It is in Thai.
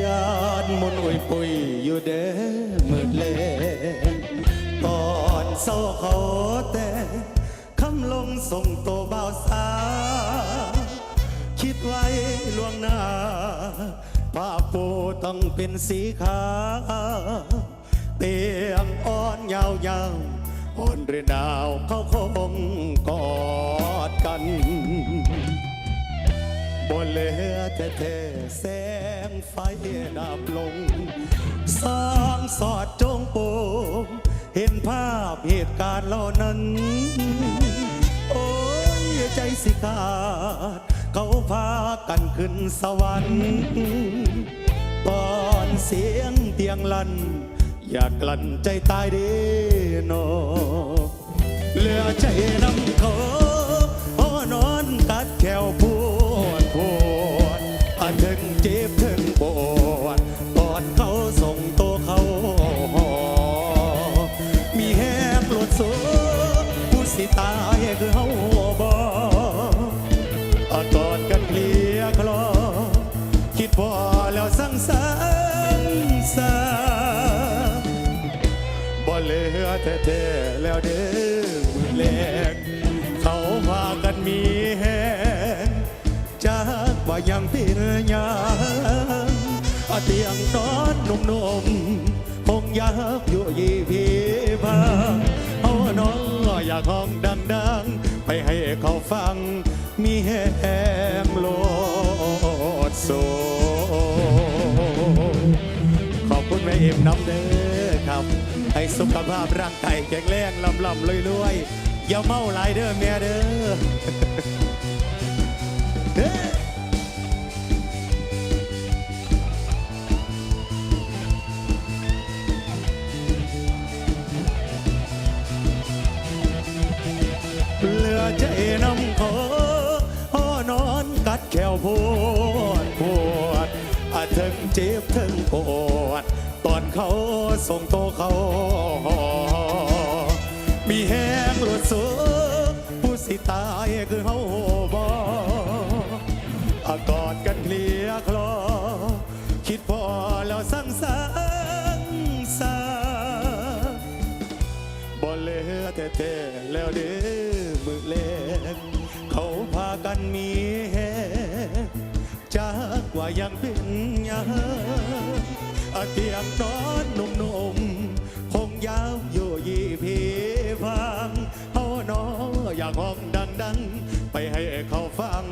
ยานมนอุ้ยปุยอยู่เด้มืดเลนก่อนเศร้าเขาแต่คำลงส่งโตัวบ่าวสา คิดไว้ล่วงหน้าผ้าปูต้องเป็นสีขาวเตียงอ่อนยาวยาวอ่อนเรือดาวเขาคงกอดกัน บนเหลือแต่เทแสงไฟดับลงสองสอดจงโปงเห็นภาพเหตุการณ์เหล่านั้น โอ้ยใจสิขาด เขาพากันขึ้นสวรรค์ตอนเสียงเตียงลัน อยากกลั้นใจตายเด้โน สิตายคือเฮาบ่อากอดกันเคลียคลอ คิดพอแล้วสั่งสารสาบ่เหลือแท้ๆแล้วเด้อมือแลกเขาพากันมีแหงจากว่ายังเป็นหยังอาเตียงนอนนุ่มๆคงยากอยู่ยี่พีพา อยากห้องดังๆ ไปให้เขาฟัง มีแหงโลดโซ ขอบคุณแม่เอ็มน้ำเด้อครับ ให้สุขภาพร่างกายแข็งแรงลำลำรวยๆอย่าเมาหลายเด้อแม่เด้อ ใจน้ำขอหอนอนกัดแขวปวดปวดอาถึงเจ็บถึงปวด ตอนเขาส่งโตเขาหอมีแห้งหลุดสูผู้สิตายคือเฮา เหลือแต่เทแล้วเด้อมือเล่นเขาพากันมีแหจากว่ายังเป็นยังอาเตียงนอนหนุ่มๆคงยาวอยู่ยี่พีฟังเฮาน้ออยากห้องดังๆไปให้เขาฟัง